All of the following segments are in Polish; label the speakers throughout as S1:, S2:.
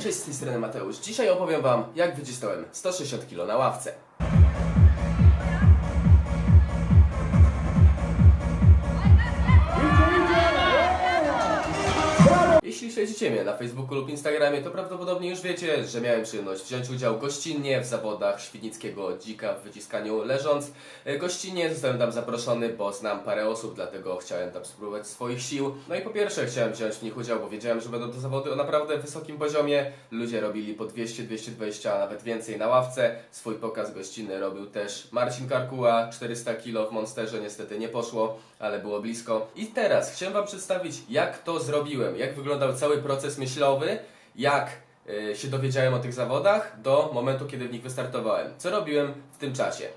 S1: Cześć, z tej strony Mateusz. Dzisiaj opowiem Wam, jak wycisnąłem 160 kg na ławce. Śledzicie mnie na Facebooku lub Instagramie, to prawdopodobnie już wiecie, że miałem przyjemność wziąć udział gościnnie w zawodach Świdnickiego Dzika w wyciskaniu leżąc. Gościnnie zostałem tam zaproszony, bo znam parę osób, dlatego chciałem tam spróbować swoich sił. No i po pierwsze chciałem wziąć w nich udział, bo wiedziałem, że będą to zawody o naprawdę wysokim poziomie. Ludzie robili po 200, 220, a nawet więcej na ławce. Swój pokaz gościnny robił też Marcin Karkuła, 400 kg w Monsterze, niestety nie poszło, ale było blisko. I teraz chciałem Wam przedstawić, jak to zrobiłem, jak wyglądał cały proces myślowy, jak y, się dowiedziałem o tych zawodach do momentu, kiedy w nich wystartowałem. Co robiłem w tym czasie?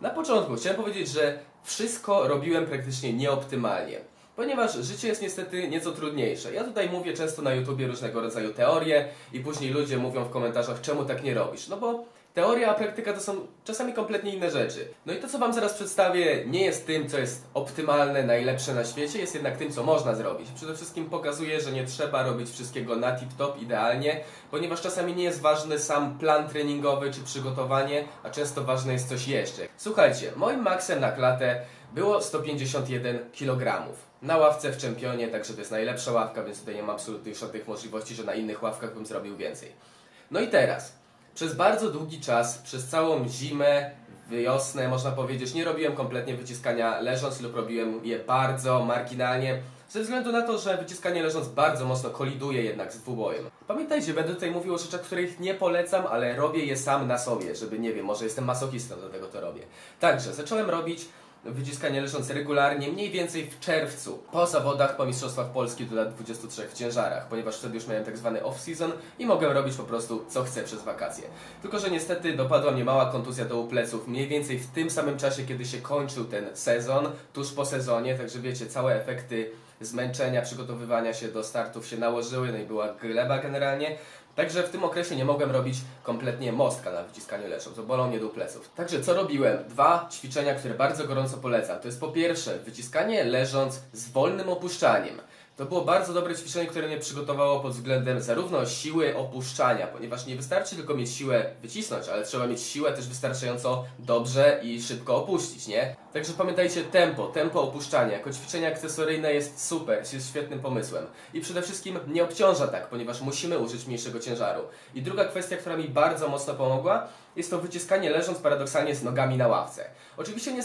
S1: Na początku chciałem powiedzieć, że wszystko robiłem praktycznie nieoptymalnie. Ponieważ życie jest niestety nieco trudniejsze. Ja tutaj mówię często na YouTubie różnego rodzaju teorie i później ludzie mówią w komentarzach, czemu tak nie robisz. No bo teoria a praktyka to są czasami kompletnie inne rzeczy. No i to, co Wam zaraz przedstawię, nie jest tym, co jest optymalne, najlepsze na świecie, jest jednak tym, co można zrobić. Przede wszystkim pokazuje, że nie trzeba robić wszystkiego na tip-top idealnie, ponieważ czasami nie jest ważny sam plan treningowy czy przygotowanie, a często ważne jest coś jeszcze. Słuchajcie, moim maksem na klatę było 151 kg. Na ławce w czempionie, także to jest najlepsza ławka, więc tutaj nie ma absolutnie żadnych możliwości, że na innych ławkach bym zrobił więcej. No i teraz, przez bardzo długi czas, przez całą zimę, wiosnę, można powiedzieć, nie robiłem kompletnie wyciskania leżąc lub robiłem je bardzo marginalnie, ze względu na to, że wyciskanie leżąc bardzo mocno koliduje jednak z dwubojem. Pamiętajcie, będę tutaj mówił o rzeczach, których nie polecam, ale robię je sam na sobie, żeby nie wiem, może jestem masochistą, do tego to robię. Także zacząłem robić wyciskanie leżąc regularnie, mniej więcej w czerwcu, po zawodach, po Mistrzostwach Polski do lat 23 w ciężarach, ponieważ wtedy już miałem tak zwany off-season i mogłem robić po prostu co chcę przez wakacje. Tylko, że niestety dopadła mnie mała kontuzja do pleców, mniej więcej w tym samym czasie, kiedy się kończył ten sezon, tuż po sezonie, także wiecie, całe efekty zmęczenia, przygotowywania się do startów się nałożyły, no i była gleba generalnie. Także w tym okresie nie mogłem robić kompletnie mostka na wyciskaniu leżąc, bo bolą mnie dół pleców. Także co robiłem? Dwa ćwiczenia, które bardzo gorąco polecam. To jest po pierwsze wyciskanie leżąc z wolnym opuszczaniem. To było bardzo dobre ćwiczenie, które mnie przygotowało pod względem zarówno siły opuszczania, ponieważ nie wystarczy tylko mieć siłę wycisnąć, ale trzeba mieć siłę też wystarczająco dobrze i szybko opuścić, nie? Także pamiętajcie tempo, tempo opuszczania. Jako ćwiczenie akcesoryjne jest super, jest świetnym pomysłem. I przede wszystkim nie obciąża tak, ponieważ musimy użyć mniejszego ciężaru. I druga kwestia, która mi bardzo mocno pomogła, jest to wyciskanie leżąc paradoksalnie z nogami na ławce. Oczywiście nie,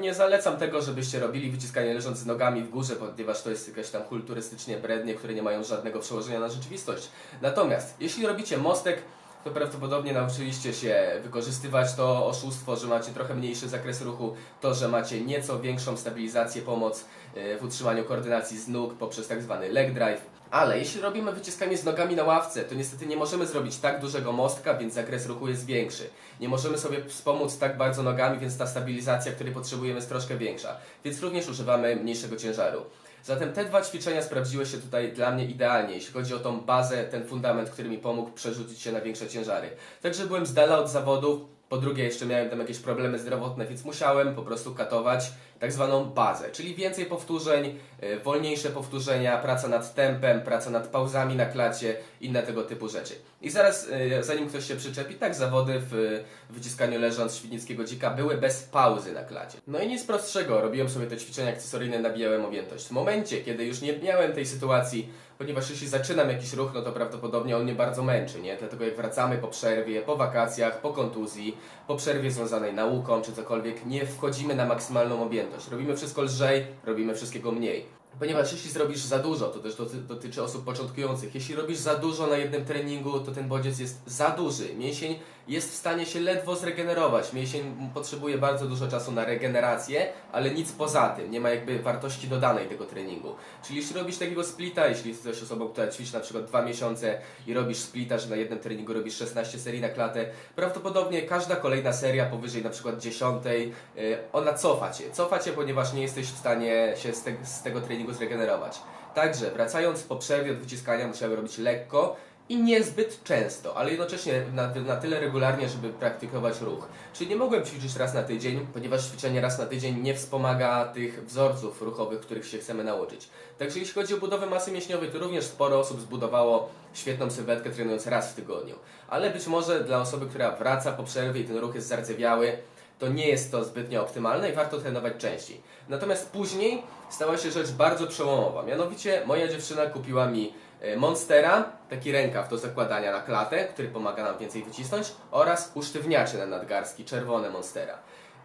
S1: nie zalecam tego, żebyście robili wyciskanie leżąc z nogami w górze, ponieważ to jest jakaś tam kulturystycznie brednie, które nie mają żadnego przełożenia na rzeczywistość. Natomiast jeśli robicie mostek, to prawdopodobnie nauczyliście się wykorzystywać to oszustwo, że macie trochę mniejszy zakres ruchu, to, że macie nieco większą stabilizację, pomoc w utrzymaniu koordynacji z nóg poprzez tak zwany leg drive. Ale jeśli robimy wyciskanie z nogami na ławce, to niestety nie możemy zrobić tak dużego mostka, więc zakres ruchu jest większy. Nie możemy sobie wspomóc tak bardzo nogami, więc ta stabilizacja, której potrzebujemy jest troszkę większa. Więc również używamy mniejszego ciężaru. Zatem te dwa ćwiczenia sprawdziły się tutaj dla mnie idealnie, jeśli chodzi o tą bazę, ten fundament, który mi pomógł przerzucić się na większe ciężary. Także byłem z dala od zawodów, po drugie jeszcze miałem tam jakieś problemy zdrowotne, więc musiałem po prostu katować tak zwaną bazę, czyli więcej powtórzeń, y, wolniejsze powtórzenia, praca nad tempem, praca nad pauzami na klacie, inne tego typu rzeczy. I zaraz, y, zanim ktoś się przyczepi, tak zawody w wyciskaniu leżąc Świdnickiego Dzika były bez pauzy na klacie. No i nic prostszego, robiłem sobie te ćwiczenia akcesoryjne, nabijałem objętość. W momencie, kiedy już nie miałem tej sytuacji, ponieważ jeśli zaczynam jakiś ruch, no to prawdopodobnie on mnie bardzo męczy, nie? Dlatego jak wracamy po przerwie, po wakacjach, po kontuzji, po przerwie związanej nauką czy cokolwiek, nie wchodzimy na maksymalną objętość. Robimy wszystko lżej, robimy wszystkiego mniej. Ponieważ jeśli zrobisz za dużo, to też doty, dotyczy osób początkujących, jeśli robisz za dużo na jednym treningu, to ten bodziec jest za duży. Mięsień jest w stanie się ledwo zregenerować. Mięsień potrzebuje bardzo dużo czasu na regenerację, ale nic poza tym. Nie ma jakby wartości dodanej tego treningu. Czyli jeśli robisz takiego splita, jeśli jesteś osobą, która ćwiczy na przykład dwa miesiące i robisz splita, że na jednym treningu robisz 16 serii na klatę, prawdopodobnie każda kolejna seria powyżej na przykład dziesiątej, y, ona cofa cię. Cofa cię, ponieważ nie jesteś w stanie się z, te, z tego treningu zregenerować. Także wracając po przerwie od wyciskania musiałem robić lekko i niezbyt często, ale jednocześnie na, na tyle regularnie, żeby praktykować ruch. Czyli nie mogłem ćwiczyć raz na tydzień, ponieważ ćwiczenie raz na tydzień nie wspomaga tych wzorców ruchowych, których się chcemy nauczyć. Także jeśli chodzi o budowę masy mięśniowej, to również sporo osób zbudowało świetną sylwetkę trenując raz w tygodniu. Ale być może dla osoby, która wraca po przerwie i ten ruch jest zardzewiały, to nie jest to zbytnio optymalne i warto trenować częściej. Natomiast później stała się rzecz bardzo przełomowa. Mianowicie moja dziewczyna kupiła mi Monstera, taki rękaw do zakładania na klatę, który pomaga nam więcej wycisnąć, oraz usztywniacze na nadgarstki, czerwone Monstera.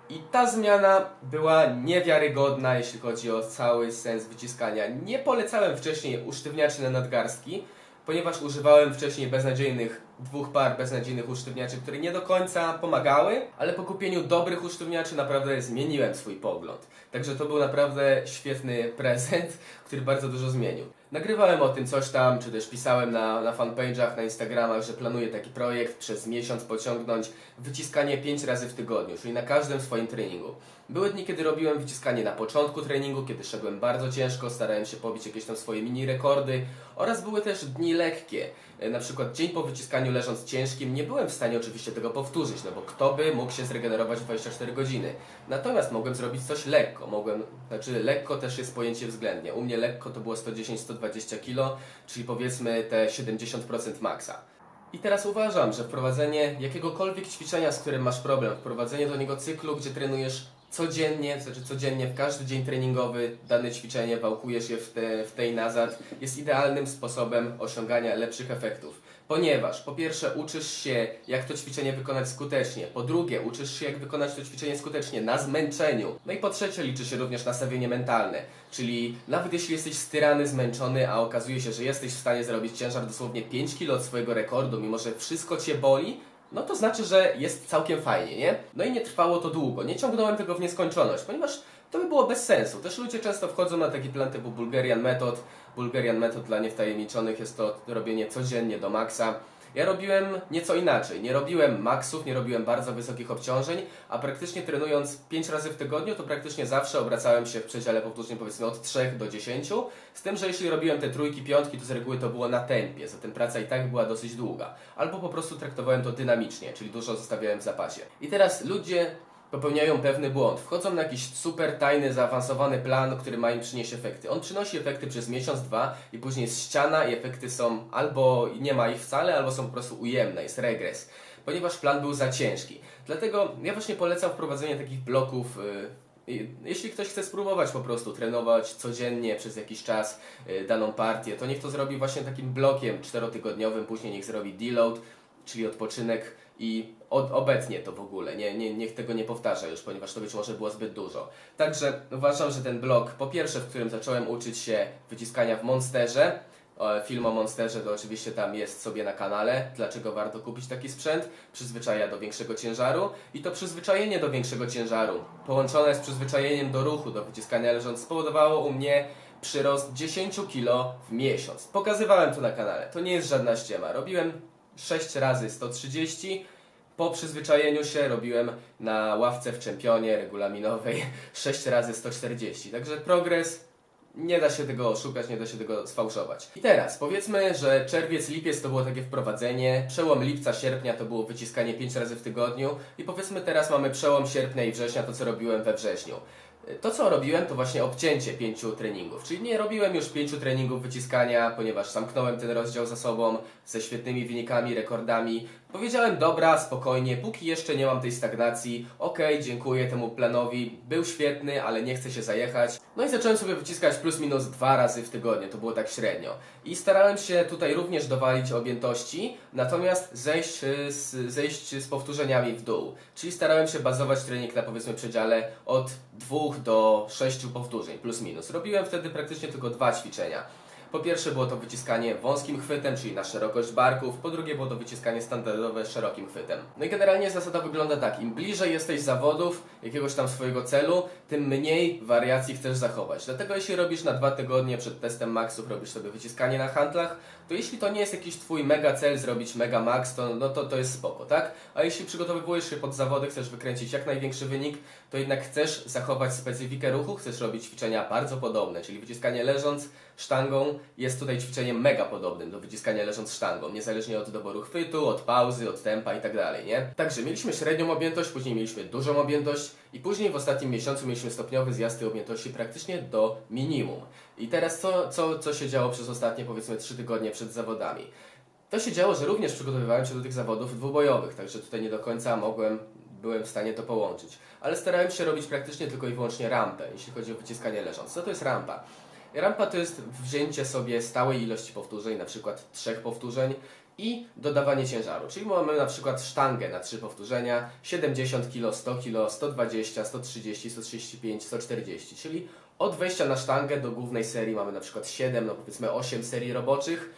S1: I ta zmiana była niewiarygodna, jeśli chodzi o cały sens wyciskania. Nie polecałem wcześniej usztywniaczy na nadgarstki, ponieważ używałem wcześniej beznadziejnych, dwóch par beznadziejnych usztywniaczy, które nie do końca pomagały, ale po kupieniu dobrych usztywniaczy naprawdę zmieniłem swój pogląd. Także to był naprawdę świetny prezent, który bardzo dużo zmienił. Nagrywałem o tym coś tam, czy też pisałem na, na fanpage'ach, na Instagramach, że planuję taki projekt przez miesiąc pociągnąć wyciskanie 5 razy w tygodniu, czyli na każdym swoim treningu. Były dni, kiedy robiłem wyciskanie na początku treningu, kiedy szedłem bardzo ciężko, starałem się pobić jakieś tam swoje mini rekordy oraz były też dni lekkie. E, Na przykład dzień po wyciskaniu leżąc ciężkim nie byłem w stanie oczywiście tego powtórzyć, no bo kto by mógł się zregenerować w 24 godziny. Natomiast mogłem zrobić coś lekko, mogłem, znaczy lekko też jest pojęcie względnie. U mnie lekko to było 110-120 kg, czyli powiedzmy te 70% maksa. I teraz uważam, że wprowadzenie jakiegokolwiek ćwiczenia, z którym masz problem, wprowadzenie do niego cyklu, gdzie trenujesz codziennie, znaczy codziennie, w każdy dzień treningowy dane ćwiczenie, wałkujesz je w, te, w tej nazad, jest idealnym sposobem osiągania lepszych efektów. Ponieważ po pierwsze uczysz się, jak to ćwiczenie wykonać skutecznie, po drugie uczysz się, jak wykonać to ćwiczenie skutecznie na zmęczeniu, no i po trzecie liczy się również nastawienie mentalne, czyli nawet jeśli jesteś styrany, zmęczony, a okazuje się, że jesteś w stanie zrobić ciężar dosłownie 5 kg od swojego rekordu, mimo że wszystko Cię boli, no to znaczy, że jest całkiem fajnie, nie? No i nie trwało to długo, nie ciągnąłem tego w nieskończoność, ponieważ to by było bez sensu. Też ludzie często wchodzą na taki plan typu Bulgarian Method. Bulgarian Method dla niewtajemniczonych jest to robienie codziennie do maksa. Ja robiłem nieco inaczej. Nie robiłem maksów, nie robiłem bardzo wysokich obciążeń, a praktycznie trenując 5 razy w tygodniu, to praktycznie zawsze obracałem się w przedziale powtórzeń powiedzmy od 3 do 10. Z tym, że jeśli robiłem te trójki, piątki, to z reguły to było na tempie, zatem praca i tak była dosyć długa. Albo po prostu traktowałem to dynamicznie, czyli dużo zostawiałem w zapasie. I teraz ludzie popełniają pewny błąd. Wchodzą na jakiś super tajny, zaawansowany plan, który ma im przynieść efekty. On przynosi efekty przez miesiąc, dwa i później jest ściana i efekty są albo nie ma ich wcale, albo są po prostu ujemne, jest regres. Ponieważ plan był za ciężki. Dlatego ja właśnie polecam wprowadzenie takich bloków y, jeśli ktoś chce spróbować po prostu trenować codziennie przez jakiś czas y, daną partię, to niech to zrobi właśnie takim blokiem czterotygodniowym, później niech zrobi deload, czyli odpoczynek i obecnie to w ogóle. Nie, nie, niech tego nie powtarza już, ponieważ to być może było zbyt dużo. Także uważam, że ten blok, po pierwsze, w którym zacząłem uczyć się wyciskania w Monsterze, Film o Monsterze to oczywiście tam jest sobie na kanale, dlaczego warto kupić taki sprzęt, przyzwyczaja do większego ciężaru i to przyzwyczajenie do większego ciężaru, połączone z przyzwyczajeniem do ruchu, do wyciskania leżąc, spowodowało u mnie przyrost 10 kg w miesiąc. Pokazywałem to na kanale, to nie jest żadna ściema. Robiłem 6 razy 130, po przyzwyczajeniu się robiłem na ławce w czempionie regulaminowej 6 razy 140. Także progres nie da się tego oszukać, nie da się tego sfałszować. I teraz powiedzmy, że czerwiec, lipiec to było takie wprowadzenie, przełom lipca, sierpnia to było wyciskanie 5 razy w tygodniu i powiedzmy teraz mamy przełom sierpnia i września, to co robiłem we wrześniu. To, co robiłem, to właśnie obcięcie pięciu treningów. Czyli nie robiłem już pięciu treningów wyciskania, ponieważ zamknąłem ten rozdział za sobą ze świetnymi wynikami, rekordami. Powiedziałem, dobra, spokojnie, póki jeszcze nie mam tej stagnacji, okej, dziękuję temu planowi, był świetny, ale nie chcę się zajechać. No i zacząłem sobie wyciskać plus minus dwa razy w tygodniu, to było tak średnio. I starałem się tutaj również dowalić objętości, natomiast zejść z, zejść z powtórzeniami w dół. Czyli starałem się bazować trening na powiedzmy przedziale od dwóch do sześciu powtórzeń, plus minus. Robiłem wtedy praktycznie tylko dwa ćwiczenia. Po pierwsze było to wyciskanie wąskim chwytem, czyli na szerokość barków, po drugie było to wyciskanie standardowe szerokim chwytem. No i generalnie zasada wygląda tak, im bliżej jesteś zawodów, jakiegoś tam swojego celu, tym mniej wariacji chcesz zachować. Dlatego jeśli robisz na dwa tygodnie przed testem maksów, robisz sobie wyciskanie na handlach, to jeśli to nie jest jakiś twój mega cel zrobić mega max, to, no to, to jest spoko, tak? A jeśli przygotowujesz się pod zawody, chcesz wykręcić jak największy wynik, to jednak chcesz zachować specyfikę ruchu, chcesz robić ćwiczenia bardzo podobne, czyli wyciskanie leżąc, sztangą, jest tutaj ćwiczeniem mega podobnym do wyciskania leżąc sztangą, niezależnie od doboru chwytu, od pauzy, od tempa tak dalej, nie? Także mieliśmy średnią objętość, później mieliśmy dużą objętość i później w ostatnim miesiącu mieliśmy stopniowy zjazd tej objętości praktycznie do minimum. I teraz co, co, co się działo przez ostatnie powiedzmy 3 tygodnie przed zawodami? To się działo, że również przygotowywałem się do tych zawodów dwubojowych, także tutaj nie do końca mogłem, byłem w stanie to połączyć. Ale starałem się robić praktycznie tylko i wyłącznie rampę, jeśli chodzi o wyciskanie leżąc. Co to jest rampa? Rampa to jest wzięcie sobie stałej ilości powtórzeń, na przykład trzech powtórzeń i dodawanie ciężaru. Czyli mamy na przykład sztangę na trzy powtórzenia, 70 kg, 100 kg, 120, 130, 135, 140, czyli od wejścia na sztangę do głównej serii mamy na przykład 7, no powiedzmy 8 serii roboczych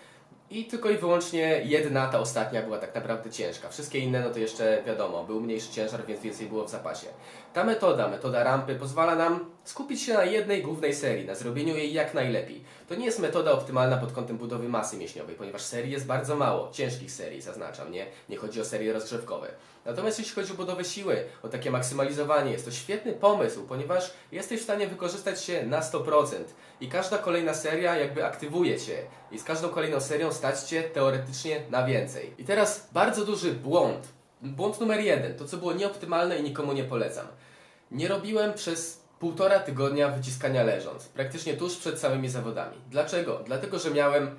S1: i tylko i wyłącznie jedna, ta ostatnia była tak naprawdę ciężka. Wszystkie inne, no to jeszcze wiadomo, był mniejszy ciężar, więc więcej było w zapasie. Ta metoda, metoda rampy, pozwala nam skupić się na jednej głównej serii, na zrobieniu jej jak najlepiej. To nie jest metoda optymalna pod kątem budowy masy mięśniowej, ponieważ serii jest bardzo mało, ciężkich serii zaznaczam, nie? Nie chodzi o serie rozgrzewkowe. Natomiast jeśli chodzi o budowę siły, o takie maksymalizowanie, jest to świetny pomysł, ponieważ jesteś w stanie wykorzystać się na 100% i każda kolejna seria jakby aktywuje Cię i z każdą kolejną serią stać Cię teoretycznie na więcej. I teraz bardzo duży błąd, błąd numer jeden, to co było nieoptymalne i nikomu nie polecam. Nie robiłem przez półtora tygodnia wyciskania leżąc, praktycznie tuż przed samymi zawodami. Dlaczego? Dlatego, że miałem,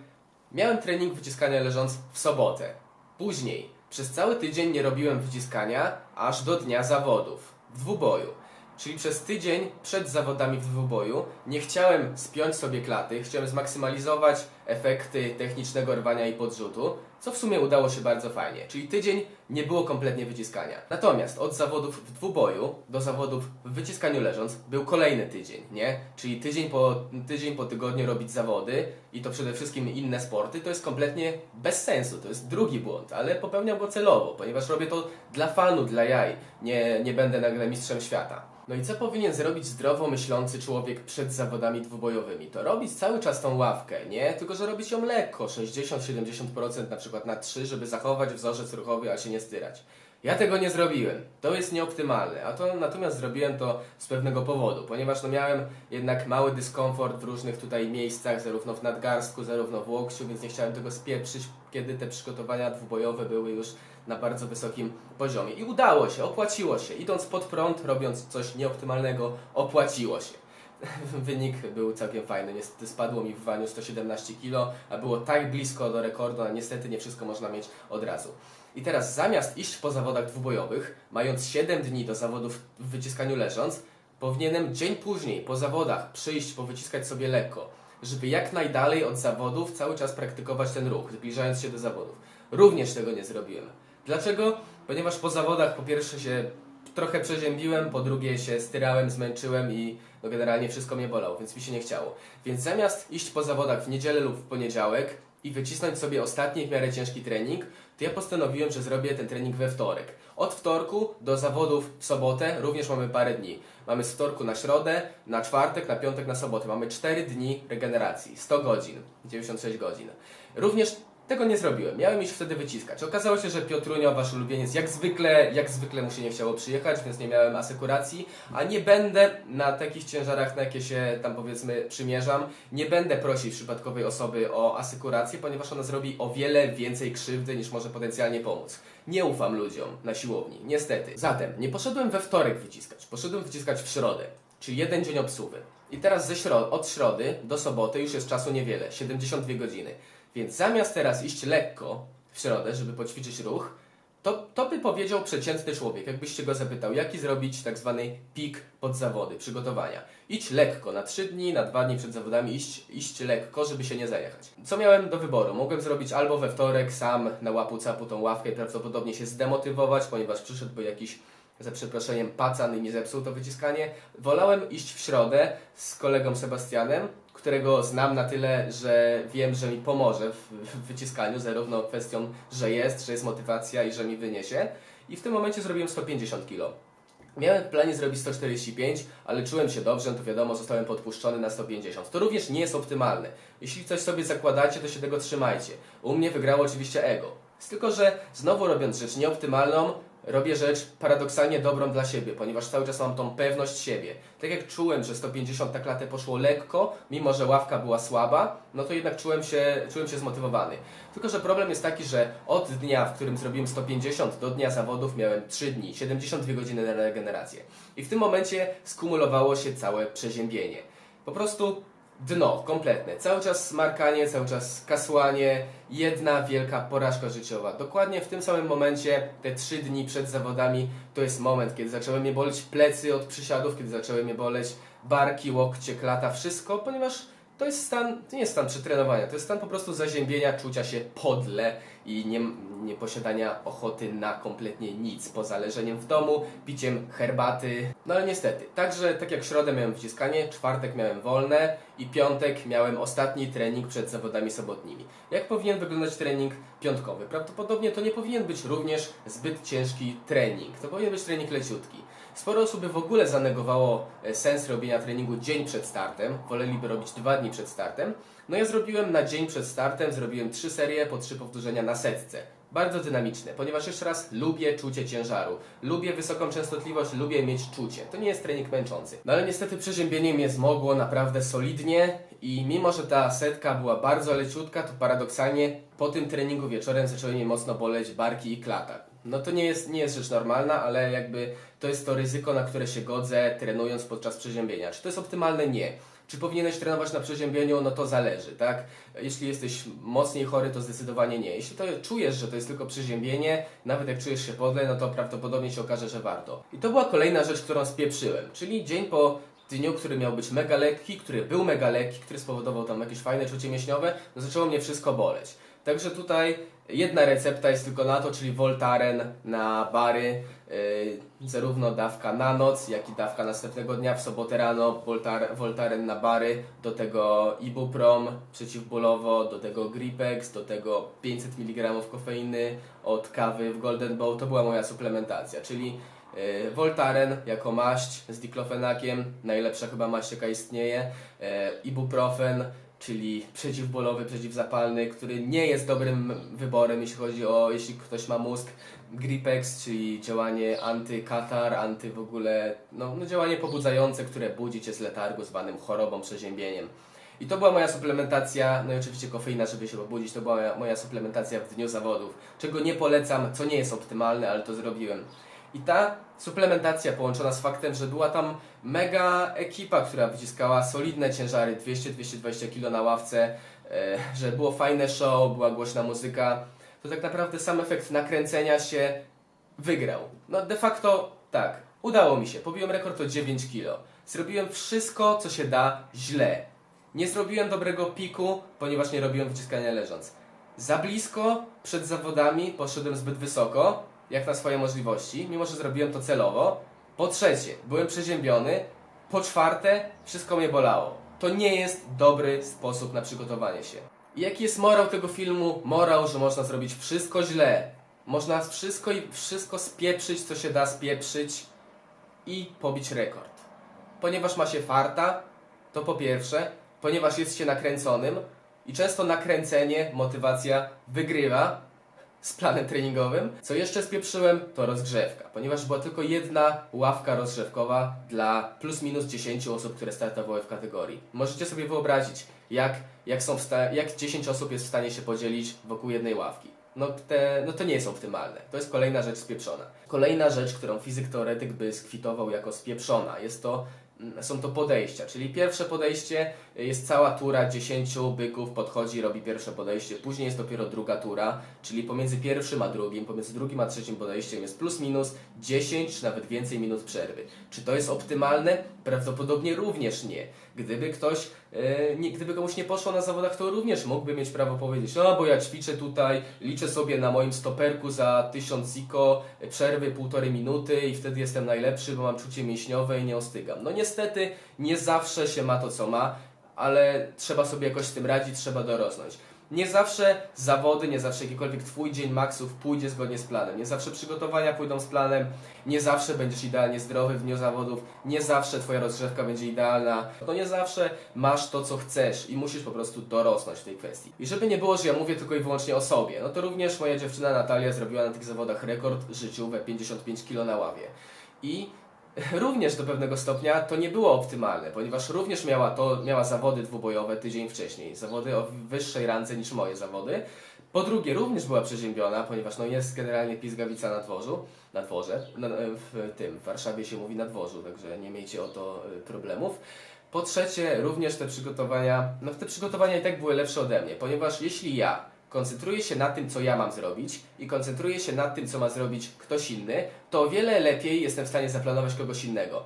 S1: miałem trening wyciskania leżąc w sobotę. Później, przez cały tydzień nie robiłem wyciskania, aż do dnia zawodów, w dwuboju. Czyli przez tydzień przed zawodami w dwuboju nie chciałem spiąć sobie klaty, chciałem zmaksymalizować efekty technicznego rwania i podrzutu, co w sumie udało się bardzo fajnie. Czyli tydzień nie było kompletnie wyciskania. Natomiast od zawodów w dwuboju do zawodów w wyciskaniu leżąc był kolejny tydzień, nie? Czyli tydzień po, tydzień po tygodniu robić zawody i to przede wszystkim inne sporty, to jest kompletnie bez sensu. To jest drugi błąd, ale popełniam go celowo, ponieważ robię to dla fanu, dla jaj. Nie, nie będę nagle mistrzem świata. No i co powinien zrobić zdrowo myślący człowiek przed zawodami dwubojowymi? To robić cały czas tą ławkę, nie? Tylko, że robić ją lekko, 60-70% na przykład na 3, żeby zachować wzorzec ruchowy, a się nie styrać. Ja tego nie zrobiłem. To jest nieoptymalne, a to natomiast zrobiłem to z pewnego powodu, ponieważ no miałem jednak mały dyskomfort w różnych tutaj miejscach, zarówno w nadgarstku, zarówno w łokciu, więc nie chciałem tego spieprzyć, kiedy te przygotowania dwubojowe były już na bardzo wysokim poziomie. I udało się, opłaciło się. Idąc pod prąd, robiąc coś nieoptymalnego, opłaciło się. Wynik był całkiem fajny. Niestety spadło mi w waniu 117 kg, a było tak blisko do rekordu, a niestety nie wszystko można mieć od razu. I teraz zamiast iść po zawodach dwubojowych, mając 7 dni do zawodów w wyciskaniu leżąc, powinienem dzień później po zawodach przyjść, powyciskać sobie lekko, żeby jak najdalej od zawodów cały czas praktykować ten ruch, zbliżając się do zawodów. Również tego nie zrobiłem. Dlaczego? Ponieważ po zawodach po pierwsze się trochę przeziębiłem, po drugie się styrałem, zmęczyłem i no generalnie wszystko mnie bolało, więc mi się nie chciało. Więc zamiast iść po zawodach w niedzielę lub w poniedziałek i wycisnąć sobie ostatni w miarę ciężki trening, to ja postanowiłem, że zrobię ten trening we wtorek. Od wtorku do zawodów w sobotę również mamy parę dni. Mamy z wtorku na środę, na czwartek, na piątek, na sobotę. Mamy 4 dni regeneracji, 100 godzin, 96 godzin. Również tego nie zrobiłem. Miałem iść wtedy wyciskać. Okazało się, że Piotrunio, wasz ulubieniec, jak zwykle, jak zwykle mu się nie chciało przyjechać, więc nie miałem asekuracji, a nie będę na takich ciężarach, na jakie się tam powiedzmy przymierzam, nie będę prosić przypadkowej osoby o asekurację, ponieważ ona zrobi o wiele więcej krzywdy niż może potencjalnie pomóc. Nie ufam ludziom na siłowni, niestety. Zatem nie poszedłem we wtorek wyciskać, poszedłem wyciskać w środę, czyli jeden dzień obsługi. I teraz ze śro od środy do soboty już jest czasu niewiele, 72 godziny. Więc zamiast teraz iść lekko w środę, żeby poćwiczyć ruch, to, to by powiedział przeciętny człowiek, jakbyście go zapytał, jaki zrobić tak zwany pik pod zawody, przygotowania. Idź lekko, na 3 dni, na 2 dni przed zawodami iść, iść lekko, żeby się nie zajechać. Co miałem do wyboru? Mogłem zrobić albo we wtorek sam na łapu capu tą ławkę i prawdopodobnie się zdemotywować, ponieważ przyszedłby jakiś za przeproszeniem pacan i nie zepsuł to wyciskanie. Wolałem iść w środę z kolegą Sebastianem, którego znam na tyle, że wiem, że mi pomoże w, w wyciskaniu, zarówno kwestią, że jest, że jest motywacja i że mi wyniesie. I w tym momencie zrobiłem 150 kg. Miałem w planie zrobić 145, ale czułem się dobrze, to wiadomo, zostałem podpuszczony na 150. To również nie jest optymalne. Jeśli coś sobie zakładacie, to się tego trzymajcie. U mnie wygrało oczywiście ego. Tylko, że znowu robiąc rzecz nieoptymalną, robię rzecz paradoksalnie dobrą dla siebie, ponieważ cały czas mam tą pewność siebie. Tak jak czułem, że 150 na klatę poszło lekko, mimo że ławka była słaba, no to jednak czułem się, czułem się zmotywowany. Tylko, że problem jest taki, że od dnia, w którym zrobiłem 150 do dnia zawodów miałem 3 dni, 72 godziny na regenerację. I w tym momencie skumulowało się całe przeziębienie. Po prostu dno kompletne. Cały czas smarkanie, cały czas kasłanie, jedna wielka porażka życiowa. Dokładnie w tym samym momencie, te trzy dni przed zawodami, to jest moment, kiedy zaczęły mnie boleć plecy od przysiadów, kiedy zaczęły mnie boleć barki, łokcie, klata, wszystko, ponieważ to jest stan, to nie jest stan przetrenowania, to jest stan po prostu zaziębienia, czucia się podle i nie, nie posiadania ochoty na kompletnie nic, poza leżeniem w domu, piciem herbaty. No ale niestety, także tak jak środę miałem wciskanie, czwartek miałem wolne i piątek miałem ostatni trening przed zawodami sobotnimi. Jak powinien wyglądać trening piątkowy? Prawdopodobnie to nie powinien być również zbyt ciężki trening, to powinien być trening leciutki. Sporo osób w ogóle zanegowało e, sens robienia treningu dzień przed startem, woleliby robić dwa dni przed startem. No ja zrobiłem na dzień przed startem, zrobiłem trzy serie po trzy powtórzenia na setce. Bardzo dynamiczne, ponieważ jeszcze raz lubię czucie ciężaru, lubię wysoką częstotliwość, lubię mieć czucie. To nie jest trening męczący. No ale niestety przeziębienie mnie zmogło naprawdę solidnie i mimo, że ta setka była bardzo leciutka, to paradoksalnie po tym treningu wieczorem zaczęły mnie mocno boleć barki i klata. No to nie jest, nie jest rzecz normalna, ale jakby to jest to ryzyko, na które się godzę trenując podczas przeziębienia. Czy to jest optymalne? Nie. Czy powinieneś trenować na przeziębieniu? No to zależy, tak? Jeśli jesteś mocniej chory, to zdecydowanie nie. Jeśli to czujesz, że to jest tylko przeziębienie, nawet jak czujesz się podle, no to prawdopodobnie się okaże, że warto. I to była kolejna rzecz, którą spieprzyłem, czyli dzień po dniu, który miał być mega lekki, który był mega lekki, który spowodował tam jakieś fajne czucie mięśniowe, no zaczęło mnie wszystko boleć. Także tutaj jedna recepta jest tylko na to, czyli Voltaren na bary, yy, zarówno dawka na noc, jak i dawka następnego dnia, w sobotę rano Voltar, Voltaren na bary, do tego Ibuprom przeciwbólowo, do tego Gripex, do tego 500 mg kofeiny od kawy w Golden Bowl, to była moja suplementacja, czyli yy, Voltaren jako maść z diklofenakiem, najlepsza chyba maść jaka istnieje, yy, ibuprofen, czyli przeciwbólowy, przeciwzapalny, który nie jest dobrym wyborem, jeśli chodzi o, jeśli ktoś ma mózg. Gripex, czyli działanie antykatar, anty w ogóle, no, no działanie pobudzające, które budzi Cię z letargu zwanym chorobą, przeziębieniem. I to była moja suplementacja, no i oczywiście kofeina, żeby się pobudzić, to była moja, moja suplementacja w dniu zawodów, czego nie polecam, co nie jest optymalne, ale to zrobiłem. I ta suplementacja połączona z faktem, że była tam mega ekipa, która wyciskała solidne ciężary, 200-220 kg na ławce, e, że było fajne show, była głośna muzyka, to tak naprawdę sam efekt nakręcenia się wygrał. No de facto tak, udało mi się, pobiłem rekord o 9 kg. Zrobiłem wszystko, co się da źle. Nie zrobiłem dobrego piku, ponieważ nie robiłem wyciskania leżąc. Za blisko przed zawodami poszedłem zbyt wysoko, jak na swoje możliwości, mimo że zrobiłem to celowo. Po trzecie, byłem przeziębiony. Po czwarte, wszystko mnie bolało. To nie jest dobry sposób na przygotowanie się. Jaki jest morał tego filmu? Morał, że można zrobić wszystko źle. Można wszystko i wszystko spieprzyć, co się da spieprzyć i pobić rekord. Ponieważ ma się farta, to po pierwsze, ponieważ jest się nakręconym i często nakręcenie, motywacja wygrywa, z planem treningowym. Co jeszcze spieprzyłem, to rozgrzewka, ponieważ była tylko jedna ławka rozgrzewkowa dla plus minus 10 osób, które startowały w kategorii. Możecie sobie wyobrazić, jak, jak, są jak 10 osób jest w stanie się podzielić wokół jednej ławki. No, te, no to nie jest optymalne. To jest kolejna rzecz spieprzona. Kolejna rzecz, którą fizyk teoretyk by skwitował jako spieprzona, jest to są to podejścia. Czyli pierwsze podejście jest cała tura 10 byków, podchodzi, robi pierwsze podejście, później jest dopiero druga tura, czyli pomiędzy pierwszym a drugim, pomiędzy drugim a trzecim podejściem jest plus minus 10 czy nawet więcej minut przerwy. Czy to jest optymalne? Prawdopodobnie również nie. Gdyby ktoś, e, nie, gdyby komuś nie poszło na zawodach, to również mógłby mieć prawo powiedzieć, no bo ja ćwiczę tutaj, liczę sobie na moim stoperku za 1000 ziko, przerwy półtorej minuty i wtedy jestem najlepszy, bo mam czucie mięśniowe i nie ostygam. No niestety nie zawsze się ma to, co ma, ale trzeba sobie jakoś z tym radzić, trzeba dorosnąć. Nie zawsze zawody, nie zawsze jakikolwiek twój dzień maksów pójdzie zgodnie z planem. Nie zawsze przygotowania pójdą z planem, nie zawsze będziesz idealnie zdrowy w dniu zawodów, nie zawsze twoja rozgrzewka będzie idealna. No nie zawsze masz to, co chcesz i musisz po prostu dorosnąć w tej kwestii. I żeby nie było, że ja mówię tylko i wyłącznie o sobie, no to również moja dziewczyna Natalia zrobiła na tych zawodach rekord życiowy 55 kg na ławie. I również do pewnego stopnia to nie było optymalne, ponieważ również miała to, miała zawody dwubojowe tydzień wcześniej, zawody o wyższej randze niż moje zawody. Po drugie, również była przeziębiona, ponieważ no jest generalnie pizgawica na dworzu, na dworze, na, w tym, w Warszawie się mówi na dworzu, także nie miejcie o to y, problemów. Po trzecie, również te przygotowania, no te przygotowania i tak były lepsze ode mnie, ponieważ jeśli ja koncentruję się na tym, co ja mam zrobić i koncentruję się na tym, co ma zrobić ktoś inny, to o wiele lepiej jestem w stanie zaplanować kogoś innego.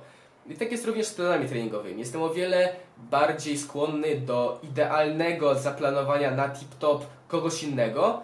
S1: I tak jest również z planami treningowymi. Jestem o wiele bardziej skłonny do idealnego zaplanowania na tip-top kogoś innego,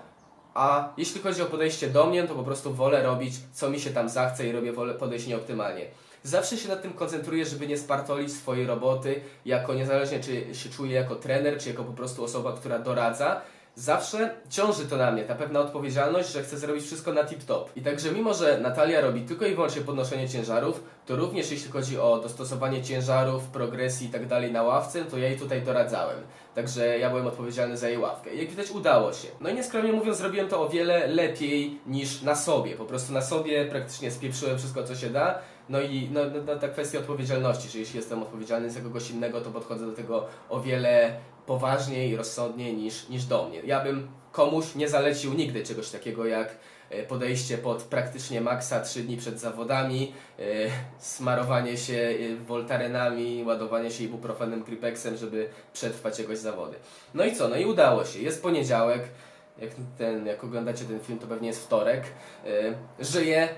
S1: a jeśli chodzi o podejście do mnie, to po prostu wolę robić, co mi się tam zachce i robię wolę podejść nieoptymalnie. Zawsze się nad tym koncentruję, żeby nie spartolić swojej roboty, jako niezależnie czy się czuję jako trener, czy jako po prostu osoba, która doradza. Zawsze ciąży to na mnie, ta pewna odpowiedzialność, że chcę zrobić wszystko na tip-top. I także mimo, że Natalia robi tylko i wyłącznie podnoszenie ciężarów, to również jeśli chodzi o dostosowanie ciężarów, progresji i tak dalej na ławce, to ja jej tutaj doradzałem. Także ja byłem odpowiedzialny za jej ławkę. Jak widać udało się. No i nieskromnie mówiąc, zrobiłem to o wiele lepiej niż na sobie. Po prostu na sobie praktycznie spieprzyłem wszystko, co się da. No i no, no, no, ta kwestia odpowiedzialności, że jeśli jestem odpowiedzialny za kogoś innego, to podchodzę do tego o wiele poważniej i rozsądniej niż, niż do mnie. Ja bym komuś nie zalecił nigdy czegoś takiego jak e, podejście pod praktycznie maksa 3 dni przed zawodami, e, smarowanie się e, woltarenami, ładowanie się ibuprofenem, Cripexem, żeby przetrwać jakoś zawody. No i co? No i udało się. Jest poniedziałek, jak, ten, jak oglądacie ten film, to pewnie jest wtorek. Żyję,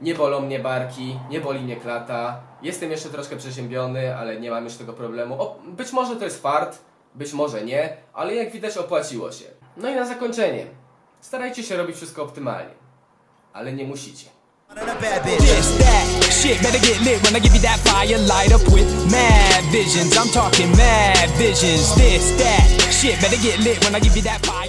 S1: nie bolą mnie barki, nie boli mnie klata. Jestem jeszcze troszkę przeziębiony, ale nie mam już tego problemu. O, być może to jest fart, być może nie, ale jak widać opłaciło się. No i na zakończenie. Starajcie się robić wszystko optymalnie, ale nie musicie.
S2: This, that, shit better get lit when I give you that fire. Light up with mad visions. I'm talking mad visions. This, that, shit better get lit when I give you that fire.